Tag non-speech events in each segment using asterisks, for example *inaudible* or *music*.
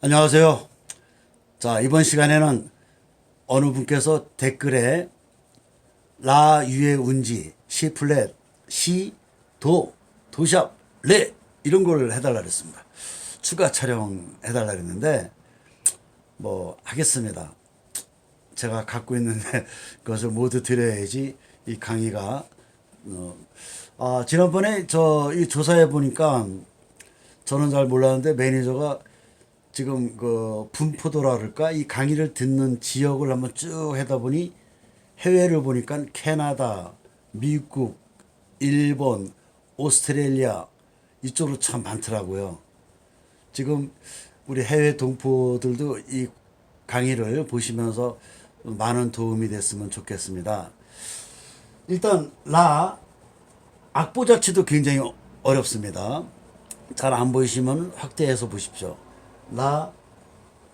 안녕하세요. 자, 이번 시간에는 어느 분께서 댓글에 라, 유의 운지, 시 플랫, 시, 도, 도샵, 레 이런 걸 해달라 그랬습니다. 추가 촬영 해달라 그랬는데 뭐 하겠습니다. 제가 갖고 있는데 *laughs* 그것을 모두 드려야지 이 강의가 어, 아, 지난번에 저 이 조사해 보니까 저는 잘 몰랐는데 매니저가 지금 그 분포도라 그럴까 이 강의를 듣는 지역을 한번 쭉 하다 보니 해외를 보니까 캐나다, 미국, 일본, 오스트레일리아 이쪽으로 참 많더라고요. 지금 우리 해외 동포들도 이 강의를 보시면서 많은 도움이 됐으면 좋겠습니다. 일단 라 악보 자체도 굉장히 어렵습니다. 잘 안 보이시면 확대해서 보십시오. 라,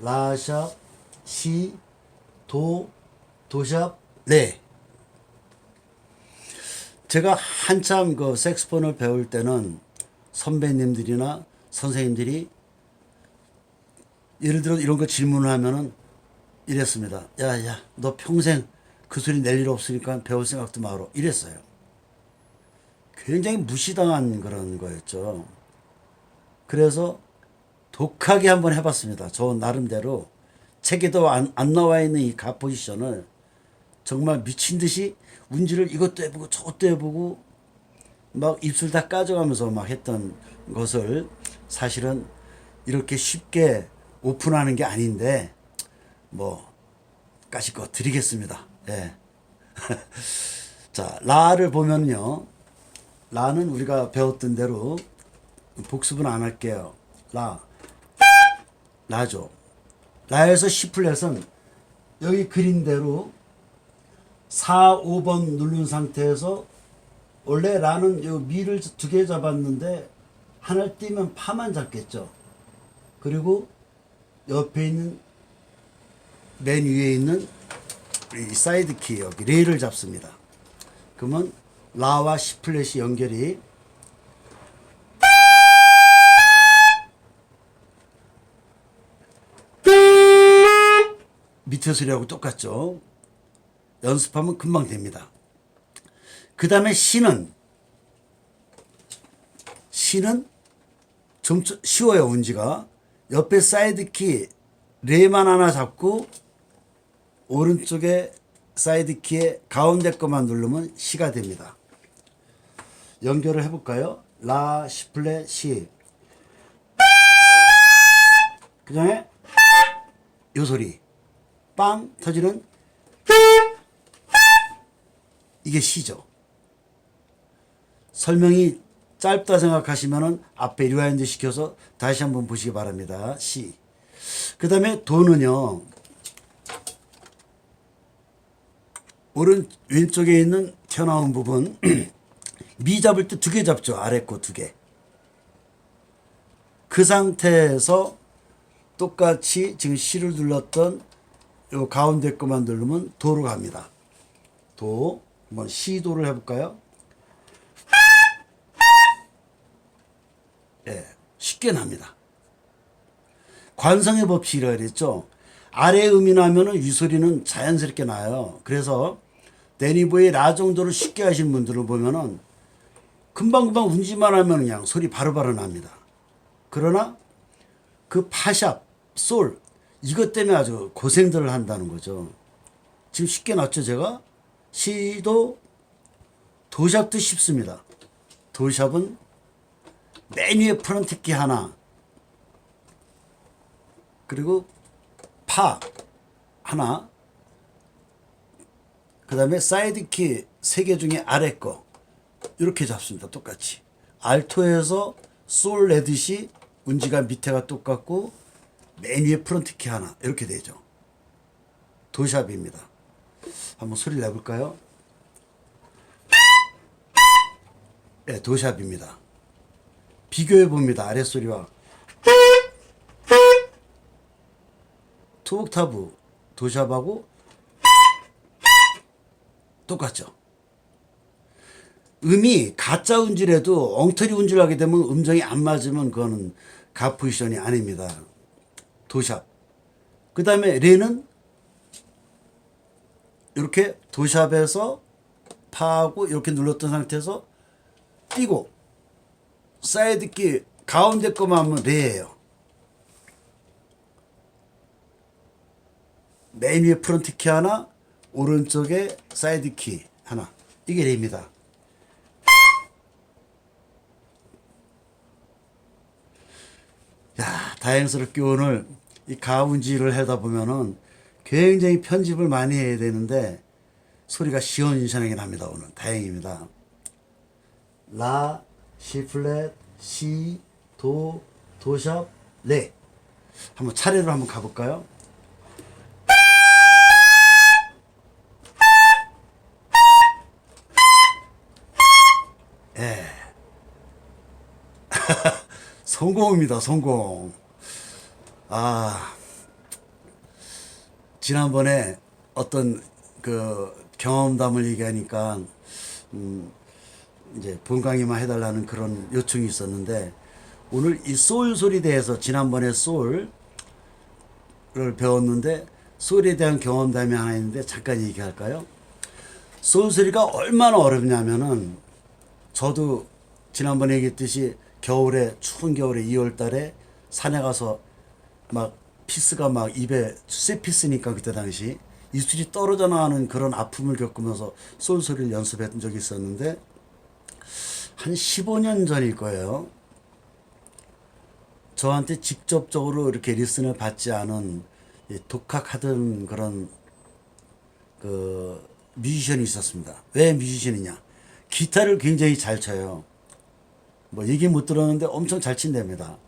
라샵, 시, 도, 도샵, 레. 제가 한참 그 색스폰을 배울 때는 선배님들이나 선생님들이 예를 들어 이런 거 질문을 하면은 이랬습니다. 야, 야, 너 평생 그 소리 낼 일 없으니까 배울 생각도 말어. 이랬어요. 굉장히 무시당한 그런 거였죠. 그래서 독하게 한번 해봤습니다. 저 나름대로 책에도 안, 안 나와 있는 이 가 포지션을 정말 미친 듯이 운지를 이것도 해보고 저것도 해보고 막 입술 다 까져가면서 막 했던 것을 사실은 이렇게 쉽게 오픈하는 게 아닌데 뭐 까짓거 드리겠습니다. 예. *laughs* 자, 라를 보면요. 라는 우리가 배웠던 대로 복습은 안 할게요. 라. 라죠. 라에서 시플렛은 여기 그린 대로 4, 5번 누른 상태에서 원래 라는 요 미를 두 개 잡았는데 하나를 띄면 파만 잡겠죠. 그리고 옆에 있는 맨 위에 있는 이 사이드 키 여기 레를 잡습니다. 그러면 라와 시 플랫이 연결이 밑에 소리하고 똑같죠. 연습하면 금방 됩니다. 그 다음에 시는 시는 좀 쉬워요 운지가 옆에 사이드 키 레만 하나 잡고 오른쪽에 사이드 키에 가운데 것만 누르면 시가 됩니다. 연결을 해볼까요? 라, 시 플랫, 시. 그 다음에 요 소리. 빵 터지는 이게 시죠. 설명이 짧다 생각하시면은 앞에 리와인드 시켜서 다시 한번 보시기 바랍니다. 시. 그 다음에 도는요. 오른 왼쪽에 있는 튀어나온 부분 *clears throat* 미 잡을 때 두 개 잡죠. 아래 거 두 개. 그 상태에서 똑같이 지금 시를 눌렀던 요 가운데 거만 누르면 도로 갑니다. 도. 한번 시도를 해볼까요? 예, 쉽게 납니다. 관성의 법칙이라 그랬죠. 아래 음이 나면은 위소리는 자연스럽게 나요. 그래서 데니보의 라 정도를 쉽게 하신 분들을 보면은 금방금방 운지만 하면 그냥 소리 바로바로 납니다. 그러나 그 파샵, 솔 이것 때문에 아주 고생들을 한다는 거죠. 지금 쉽게 났죠, 제가? 시도 도샵도 쉽습니다. 도샵은 맨 위에 프런트키 하나 그리고 파 하나 그 다음에 사이드키 세 개 중에 아래 거 이렇게 잡습니다. 똑같이 알토에서 솔 내듯이 운지가 밑에가 똑같고 맨 위에 프런트키 하나 이렇게 되죠. 도샵입니다. 한번 소리 내볼까요? 네, 도샵입니다. 비교해 봅니다. 아랫소리와 투옥타브 도샵하고 똑같죠. 음이 가짜 운질해도 엉터리 운질하게 되면 음정이 안 맞으면 그거는 가 포지션이 아닙니다. 도샵. 그 다음에 레는 이렇게 도샵에서 파하고 이렇게 눌렀던 상태에서 띄고 사이드 키 가운데 거만 하면 레예요. 맨 위에 프론트 키 하나, 오른쪽에 사이드 키 하나. 이게 레입니다. 야, 다행스럽게 오늘 이 가운지를 하다 보면은 굉장히 편집을 많이 해야 되는데 소리가 시원시원하게 납니다. 오늘 다행입니다. 라, 시 플랫, 시, 도, 도샵, 레. 한번 차례로 한번 가볼까요? 예. *laughs* 성공입니다. 성공. 아, 지난번에 어떤 그 경험담을 얘기하니까 음 이제 본 강의만 해달라는 그런 요청이 있었는데 오늘 이 소울 소리 대해서 지난번에 소울을 배웠는데 소울에 대한 경험담이 하나 있는데 잠깐 얘기할까요? 소울 소리가 얼마나 어렵냐면은 저도 지난번에 얘기했듯이 겨울에 추운 겨울에 2월 달에 산에 가서 막 피스가 막 입에 쇠 피스니까 그때 당시 이술이 떨어져 나가는 그런 아픔을 겪으면서 솔소리를 연습했던 적이 있었는데 한 15년 전일 거예요. 저한테 직접적으로 이렇게 리슨을 받지 않은 이 독학하던 그런 그 뮤지션이 있었습니다. 왜 뮤지션이냐? 기타를 굉장히 잘 쳐요. 뭐 얘기 못 들었는데 엄청 잘 친답니다.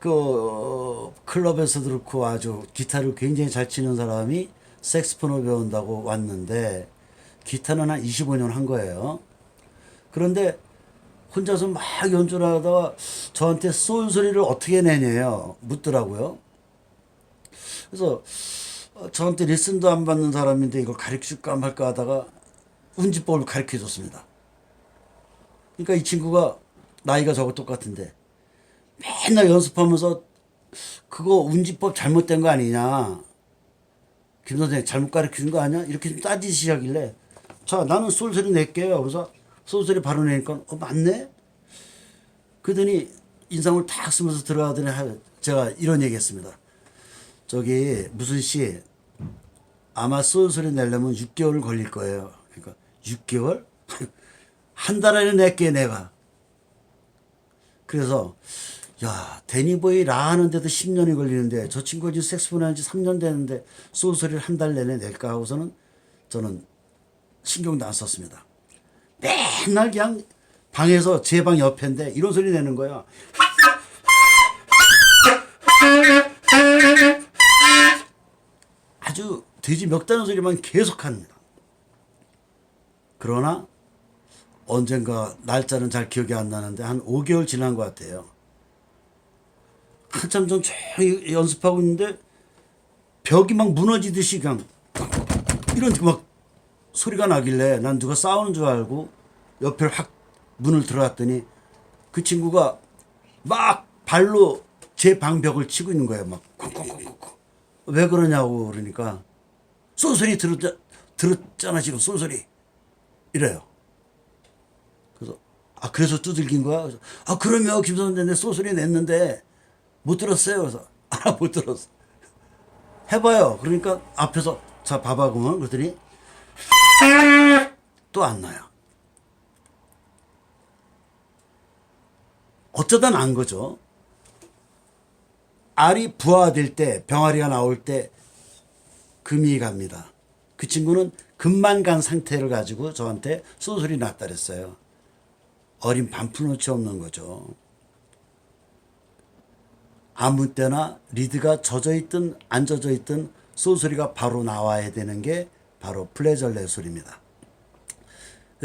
그 어, 클럽에서도 그렇고 아주 기타를 굉장히 잘 치는 사람이 색스폰을 배운다고 왔는데 기타는 한 25년 한 거예요. 그런데 혼자서 막 연주를 하다가 저한테 소울 소리를 어떻게 내냐요 묻더라고요. 그래서 어, 저한테 레슨도 안 받는 사람인데 이걸 가르쳐줄까 말까 하다가 운지법을 가르쳐 줬습니다. 그러니까 이 친구가 나이가 저거 똑같은데 맨날 연습하면서 그거 운지법 잘못된 거 아니냐. 김 선생님 잘못 가르쳐 준거 아니야? 이렇게 좀 따지시 하길래 자 나는 솔소리 낼게요. 그래서 솔소리 바로 내니까 어 맞네? 그러더니 인상을 탁 쓰면서 들어가더니 하- 제가 이런 얘기 했습니다. 저기 무슨 씨 아마 솔소리 내려면 6개월 걸릴 거예요. 그러니까 6개월? *laughs* 한 달 안에 낼게 내가. 그래서 야 데니보이 라 하는데도 10년이 걸리는데 저 친구가 지금 색스폰 한지 3년 됐는데 소소리를 한달 내내 낼까 하고서는 저는 신경도 안 썼습니다. 맨날 그냥 방에서 제 방 옆인데 이런 소리 내는 거야. 아주 돼지 멱다는 소리만 계속 합니다. 그러나 언젠가 날짜는 잘 기억이 안 나는데 한 5개월 지난 것 같아요. 한참 전 조용히 연습하고 있는데 벽이 막 무너지듯이 그냥 이런 막 소리가 나길래 난 누가 싸우는 줄 알고 옆에 확 문을 들어갔더니 그 친구가 막 발로 제 방벽을 치고 있는 거예요. 막 콩콩콩콩콩. 왜 그러냐고 그러니까 쏜소리 들었자, 들었잖아 지금 쏜소리 이래요. 그래서 아 그래서 두들긴 거야. 그래서, 아 그러면 김 선생 내 쏘소리 냈는데 못 들었어요. 그래서 *laughs* 아 못 들었어. 해봐요. 그러니까 앞에서 자 봐봐 그러면 그랬더니 *laughs* 또 안 나요. 어쩌다 난 거죠. 알이 부화될 때 병아리가 나올 때 금이 갑니다. 그 친구는 금만 간 상태를 가지고 저한테 소설이 났다 그랬어요. 어린 반푼어치 없는 거죠. 아무 때나 리드가 젖어 있든 안 젖어 있든 소소리가 바로 나와야 되는 게 바로 플레저레 소리입니다.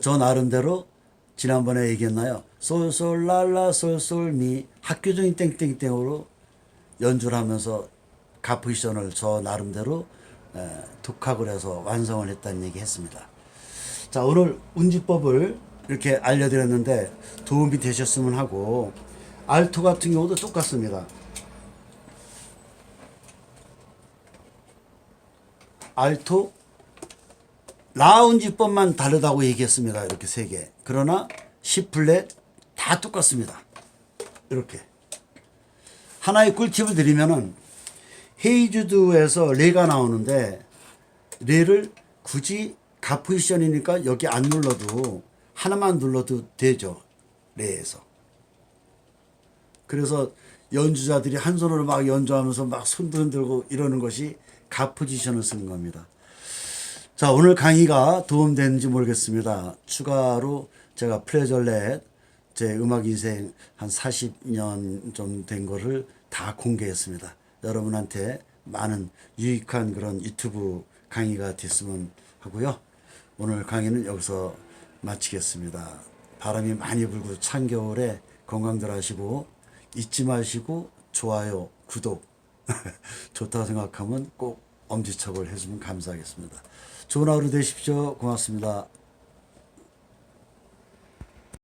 저 나름대로 지난번에 얘기했나요? 솔솔 랄라 솔솔 미 학교적인 땡땡땡으로 연주를 하면서 가포지션을 저 나름대로 에, 독학을 해서 완성을 했다는 얘기 했습니다. 자, 오늘 운지법을 이렇게 알려드렸는데 도움이 되셨으면 하고 알토 같은 경우도 똑같습니다. 알토, 라운지법만 다르다고 얘기했습니다. 이렇게 세 개. 그러나 C 플랫 다 똑같습니다. 이렇게. 하나의 꿀팁을 드리면은 헤이주드에서 레가 나오는데 레를 굳이 가 포지션이니까 여기 안 눌러도 하나만 눌러도 되죠. 레에서. 그래서 연주자들이 한 손으로 막 연주하면서 막 손도 흔들고 이러는 것이 가 포지션을 쓰는 겁니다. 자, 오늘 강의가 도움되는지 모르겠습니다. 추가로 제가 프레절렛 제 음악 인생 한 40년 좀 된 거를 다 공개했습니다. 여러분한테 많은 유익한 그런 유튜브 강의가 됐으면 하고요. 오늘 강의는 여기서 마치겠습니다. 바람이 많이 불고 찬 겨울에 건강들 하시고 잊지 마시고 좋아요, 구독 *laughs* 좋다고 생각하면 꼭 엄지척을 해주면 감사하겠습니다. 좋은 하루 되십시오. 고맙습니다.